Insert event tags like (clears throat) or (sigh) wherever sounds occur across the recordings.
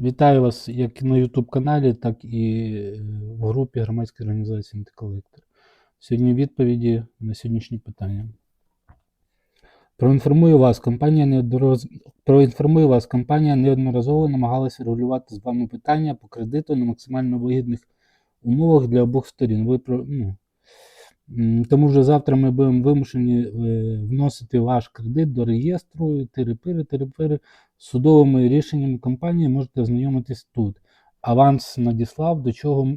Вітаю вас як на YouTube каналі, так і е, в групі громадської організації Антиколектор. Сьогодні відповіді на сьогоднішні питання. Проінформую вас, компанія неоднороз... Проінформую вас, компанія неодноразово намагалася регулювати з вами питання по кредиту на максимально вигідних умовах для обох сторін. Ви про... ну, тому вже завтра ми будемо вимушені е, вносити ваш кредит до реєстру, тирипири, тирипири. З судовими рішеннями компанії можете ознайомитись тут. Аванс надіслав, до чого,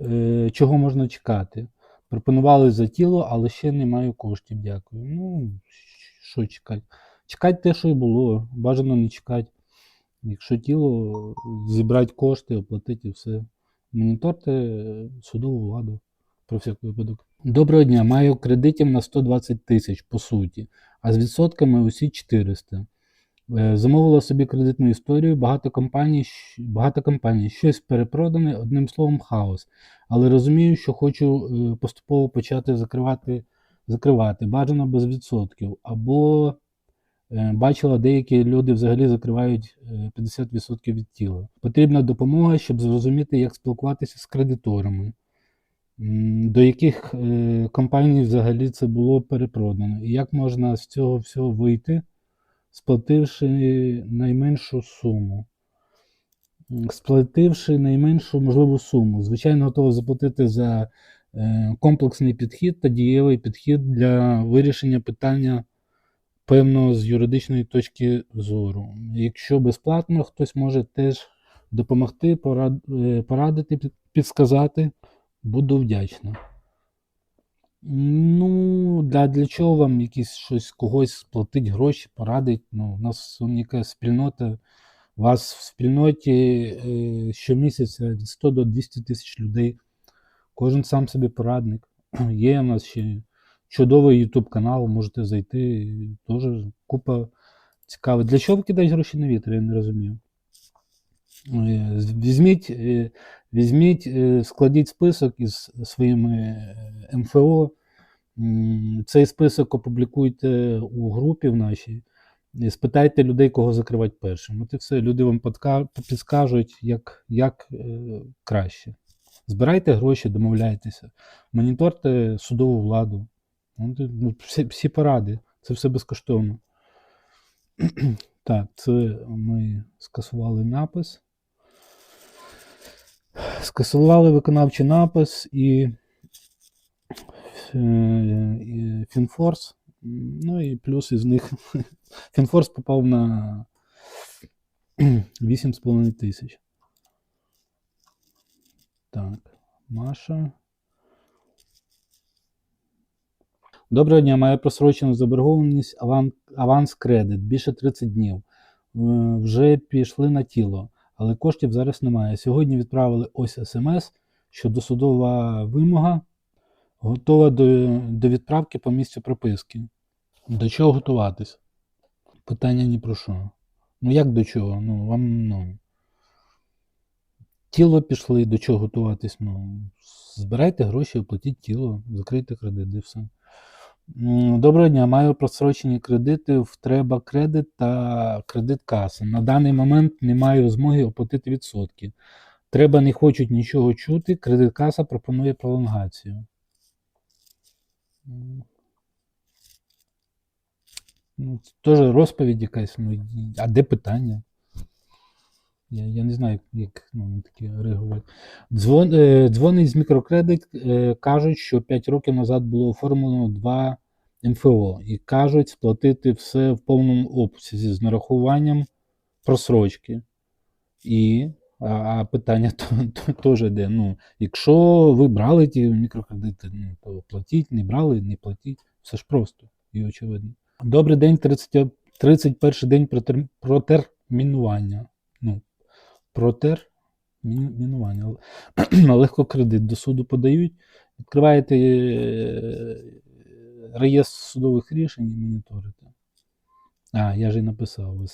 е, чого можна чекати. Пропонували за тіло, але ще не маю коштів. Дякую. Ну, що чекати? Чекати те, що і було. Бажано не чекати. Якщо тіло, зібрати кошти, оплатити і все. Моніторте е, судову владу про всяк випадок. Доброго дня, маю кредитів на 120 тисяч, по суті, а з відсотками усі 400. Е, Замовила собі кредитну історію, багато компаній, багато компаній, щось перепродане, одним словом, хаос. Але розумію, що хочу е, поступово почати закривати, закривати, бажано без відсотків. Або е, бачила, деякі люди взагалі закривають е, 50% від тіла. Потрібна допомога, щоб зрозуміти, як спілкуватися з кредиторами. До яких е, компаній взагалі це було перепродано, і як можна з цього всього вийти, сплативши найменшу суму. Сплативши найменшу можливу суму. Звичайно, готовий заплатити за е, комплексний підхід та дієвий підхід для вирішення питання певно з юридичної точки зору. Якщо безплатно, хтось може теж допомогти, е, порадити, підсказати, буду вдячна. Ну, для, для чого вам якісь щось когось сплатить гроші, порадить? Ну, у нас якась спільнота. У вас в спільноті е, щомісяця від 100 до 200 тисяч людей. Кожен сам собі порадник. (clears throat) Є у нас ще чудовий YouTube канал, можете зайти. Теж купа цікавих. Для чого кидають гроші на вітер, я не розумію. Е, Візьміть, е, візьміть, е, складіть список із своїми е, МФО. Цей список опублікуйте у групі в нашій. І спитайте людей, кого закривати першим. От і все. Люди вам підскажуть, як, як е, краще. Збирайте гроші, домовляйтеся, моніторте судову владу. Ну, всі, всі поради. Це все безкоштовно. (clears throat) Так, це ми скасували напис. Скасували виконавчий напис і, е, Фінфорс. Ну і плюс із них (laughs) Фінфорс попав на (clears throat) 8,5 тисяч. Так, Маша. Доброго дня, маю просрочену заборгованість аванс кредит більше 30 днів. Е, Вже пішли на тіло, але коштів зараз немає. Сьогодні відправили ось смс, що досудова вимога готова до, до відправки по місцю прописки. До чого готуватись? Питання ні про що. Ну як до чого? Ну, вам, ну. Тіло пішли, до чого готуватись? Ну, збирайте гроші, оплатіть тіло, закрийте кредит і все. Доброго дня, маю просрочені кредити в Треба кредит та кредит каса. На даний момент не маю змоги оплатити відсотки. Треба не хочуть нічого чути, кредит каса пропонує пролонгацію. Ну, теж розповідь якась. Ну, а де питання? Я, я не знаю, як, ну, на такі реагувати. Дзвон, е, дзвонить з мікрокредит, е, кажуть, що 5 років назад було оформлено 2 МФО і кажуть сплатити все в повному обсязі з нарахуванням просрочки. І а, а питання (laughs) теж де. Ну, якщо ви брали ті мікрокредити, ну, то платіть, не брали, не платіть. Все ж просто і очевидно. Добрий день, 30, 31 день протер, протермінування. Ну, протермінування. (clears throat) Легко кредит до суду подають. Відкриваєте е, реєстр судових рішень і моніторите. А, я ж і написав. (clears throat)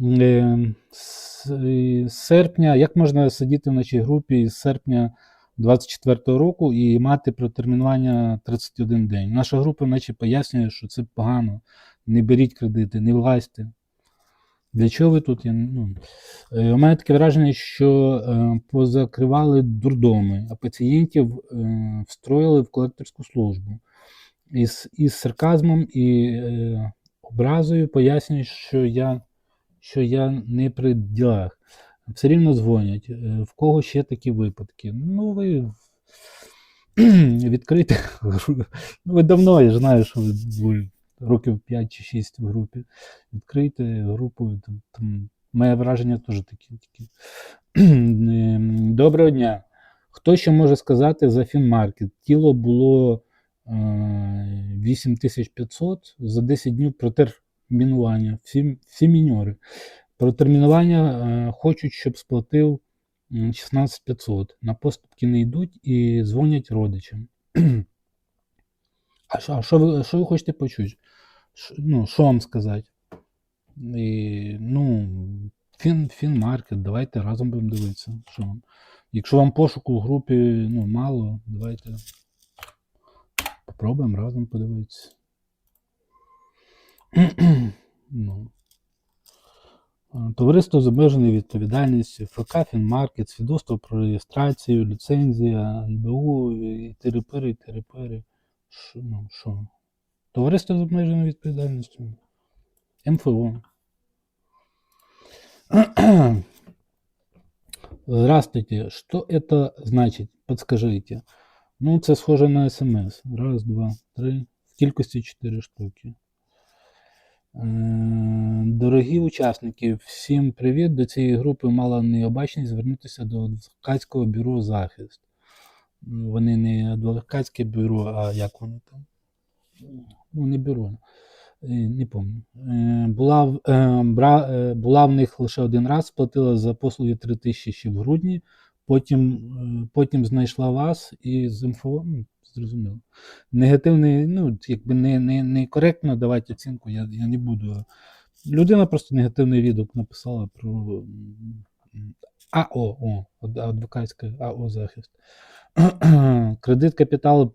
Е, з серпня, як можна сидіти в нашій групі з серпня 24 року і мати протермінування 31 день? Наша група наче пояснює, що це погано. Не беріть кредити, не влазьте. Для чого ви тут? Я, ну, е, у мене таке враження, що е, позакривали дурдоми, а пацієнтів е, встроїли в колекторську службу. Із, із сарказмом і е, образою пояснюють, що я, що я не при ділах. Все рівно дзвонять. Е, в кого ще такі випадки? Ну, ви (clears throat) відкрите. Ну, ви давно, я ж знаю, що ви років 5 чи 6 в групі. Відкрийте групу. Там, моє враження теж такі. такі. (clears throat) Ем, Доброго дня. Хто ще може сказати за Фінмаркет? Тіло було е, 8500 за 10 днів протермінування. Всі, всі міньори. Протермінування е, хочуть, щоб сплатив 16500. На поступки не йдуть і дзвонять родичам. (clears throat) А що, а що, ви, що ви хочете почути? Ш- ну, що вам сказати? І, ну, фін, фінмаркет, давайте разом будемо дивитися. Що вам? Якщо вам пошуку в групі ну, мало, давайте попробуємо разом подивитися. (clears throat) ну. Товариство з обмеженою відповідальністю, ФК Фінмаркет, свідоцтво про реєстрацію, ліцензія, НБУ, і терепери, і терепери. Що, ну, що? Товариство з обмеженою відповідальністю. МФО. (clears throat) Здравствуйте, что это значит? Подскажите. Ну, це схоже на смс. Раз, два, три. В кількості 4 штуки. Е, Дорогі учасники, всім привіт. До цієї групи мала необачність звернутися до адвокатського бюро захист. Вони не адвокатське бюро, а як вони там? Ну, не бюро. Е, Не пам'ятаю. Е, Була, е, бра, була в них лише один раз, сплатила за послуги 3 тисячі ще в грудні, потім, потім знайшла вас і з МФО, ну, зрозуміло. Негативний, ну, якби не, не, не коректно давати оцінку, я, я не буду. Людина просто негативний відгук написала про АО, о, ад- адвокатська АО захист. (clears throat) Кредит капіталу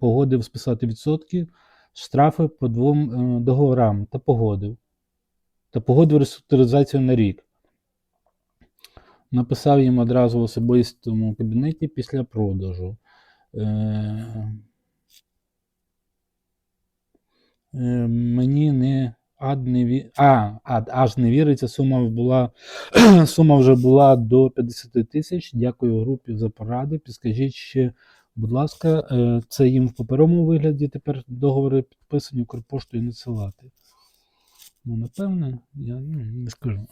погодив списати відсотки, штрафи по двом е, договорам та погодив. Та погодив реструктуризацію на рік. Написав їм одразу в особистому кабінеті після продажу. Е, е, мені не ад не ві... а, ад, аж не віриться. Сума була (clears throat) сума вже була до 50 тисяч. Дякую групі за поради. Підскажіть ще, будь ласка, е, це їм в паперовому вигляді тепер договори підписані Укрпоштою надсилати. Ну, напевне, я ну, не скажу.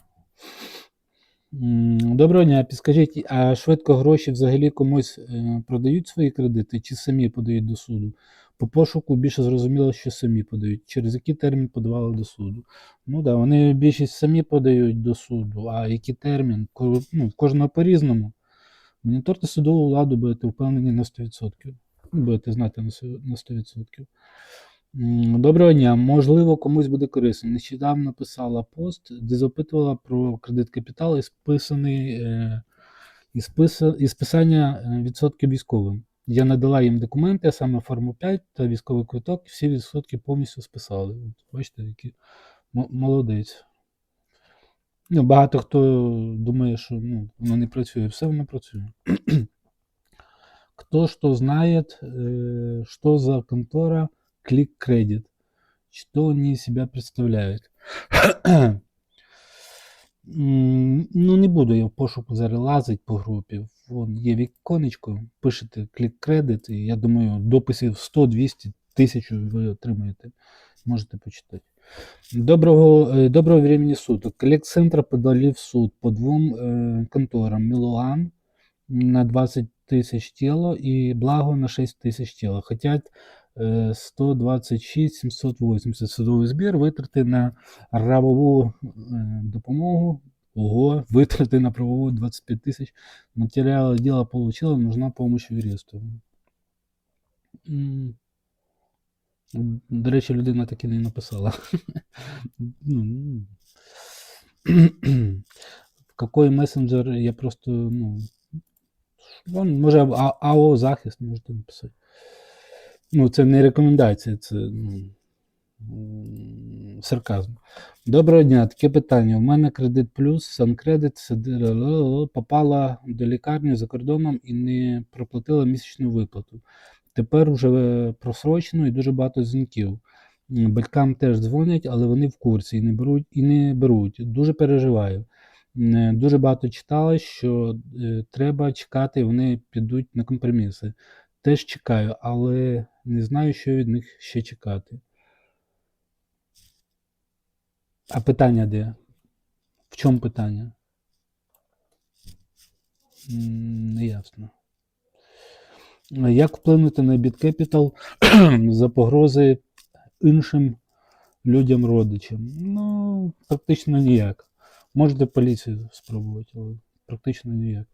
Доброго дня, підскажіть, а швидко гроші взагалі комусь е, продають свої кредити чи самі подають до суду? По пошуку більше зрозуміло, що самі подають. Через який термін подавали до суду? Ну да, вони більшість самі подають до суду, а який термін? Ну, кожного по-різному. Моніторте судову владу, будете впевнені на 100%. Будете знати на 100%. Доброго дня. Можливо, комусь буде корисно. Нещодавно писала пост, де запитувала про кредит капітал і списаний е, і, списа, і списання е, відсотків військовим. Я надала їм документи, а саме форму 5 та військовий квиток, і всі відсотки повністю списали. Бачите, який молодець. Ну, багато хто думає, що ну, воно не працює, все воно працює. Кто что знает, э, что за контора Click Credit, что они из себя представляют. (clears throat) Ну, не буду я в пошуку зараз лазить по групі. Вон є віконечко, пишете Click Credit, і я думаю, дописів 100, 200, 1000 ви отримаєте. Можете почитати. Доброго, е, доброго времени суток. Коллект-центр подали в суд по двум е, конторам. Милуан на 20 тисяч тіло і благо на 6 тисяч тіло. Хотять 126 780 судовий збір витрати на правову е, допомогу. Ого, витрати на правову 25 тисяч. Матеріали діла получила, нужна помощь юристу. До речі, людина так і не написала. (laughs) Ну, (clears throat) какой месенджер я просто, ну, може, АО захист можете написати. Ну, це не рекомендація, це ну, сарказм. Доброго дня, таке питання. У мене кредит плюс, санкредит попала до лікарні за кордоном і не проплатила місячну виплату. Тепер вже просрочено і дуже багато дзвінків. Батькам теж дзвонять, але вони в курсі і не беруть. І не беруть. Дуже переживаю. Дуже багато читала, що е, треба чекати, вони підуть на компроміси. Теж чекаю, але не знаю, що від них ще чекати. А питання де? В чому питання? М, Не ясно. А Як вплинути на BitCapital (clears throat) за погрози іншим людям родичам? Ну, практично ніяк. Можете поліцію спробувати, але практично ніяк.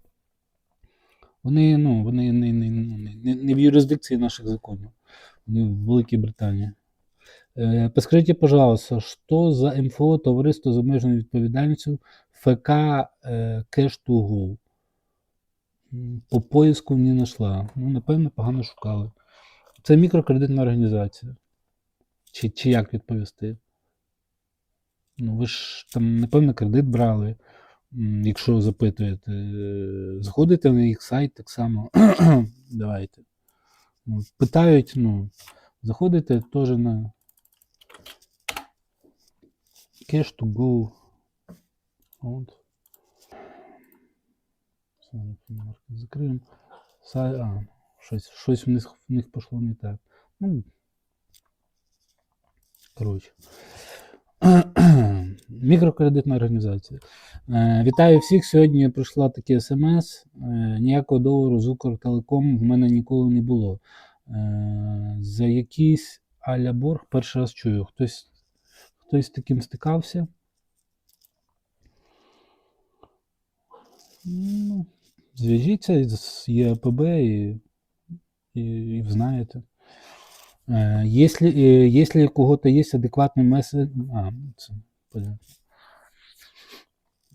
Вони, ну, вони не, не, не, не- в юрисдикції наших законів. Вони в Великій Британії. Э, Подскажите, пожалуйста, что за МФО Товариство з обмеженою відповідальністю ФК э, Cash to Go? По поиску не знайшла. Ну, напевно, погано шукали. Це мікрокредитна організація. Чи, чи як відповісти? Ну, ви ж там, напевно, кредит брали, якщо запитуєте. Е, Заходите на їх сайт так само. (clears throat) Давайте. Ну, Питають, ну, заходите теж на Cash to go. От. Закриємо. Сай, а, щось, щось в них, в них пішло не так. Ну, коротше. (clears throat) Мікрокредитна організація. Е, Вітаю всіх. Сьогодні прийшла таке смс. Е, Ніякого договору з Укртелеком в мене ніколи не було. Е, За якийсь аля борг перший раз чую. Хтось, хтось з таким стикався. Ну, зв'яжіться з ЄПБ і, і, і знаєте. Если, у кого-то есть адекватный меседж... А, це, понятно.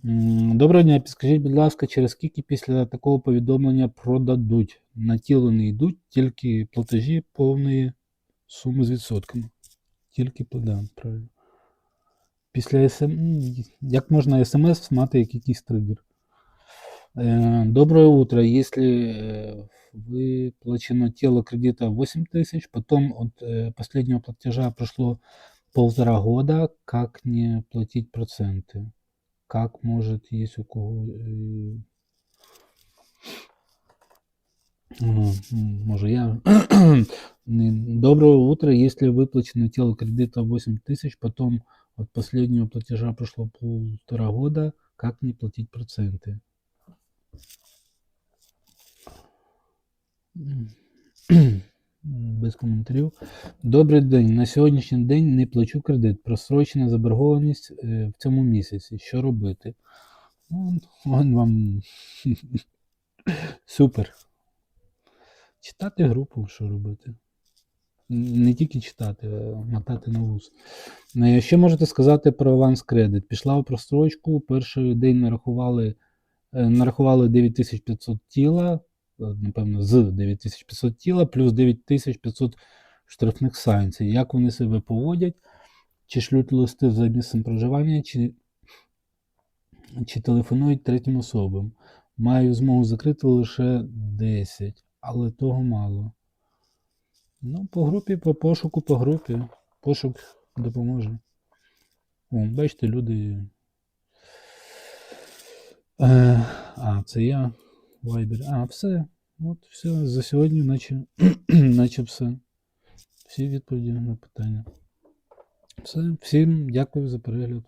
М, Доброго дня, підскажіть, будь ласка, через скільки після такого повідомлення продадуть? На тіло не йдуть, тільки платежі повної суми з відсотками. Тільки пла- да, правильно. Після СМ... Як можна смс мати як якийсь тригер? Э, Доброе утро. Если э, выплачено тело кредита 8 тысяч, потом от э, последнего платежа прошло полтора года, как не платить проценты? Как может, есть у кого... э, ага, м, Може я... (coughs) Доброго утра. Если выплачено тело кредита 8 тысяч, потом от последнего платежа прошло полтора года, как не платить проценты? Без коментарів. Добрий день. На сьогоднішній день не плачу кредит. Просрочена заборгованість е, в цьому місяці. Що робити? Ну, вон вам (laughs) супер. Читати групу, що робити. Не тільки читати, а мотати на вуз. Е, Що можете сказати про аванс кредит? Пішла в просрочку, перший день нарахували, е, нарахували 9500 тіла, напевно, з 9500 тіла, плюс 9500 штрафних санкцій. Як вони себе поводять? Чи шлють листи за місцем проживання, чи, чи телефонують третім особам? Маю змогу закрити лише 10, але того мало. Ну, по групі, по пошуку, по групі. Пошук допоможе. О, бачите, люди. Е, а, це я. Viber. А, все. От, (clears throat) все. За сьогодні, наче, наче все. Всі відповіді на питання. Все. Всім дякую за перегляд.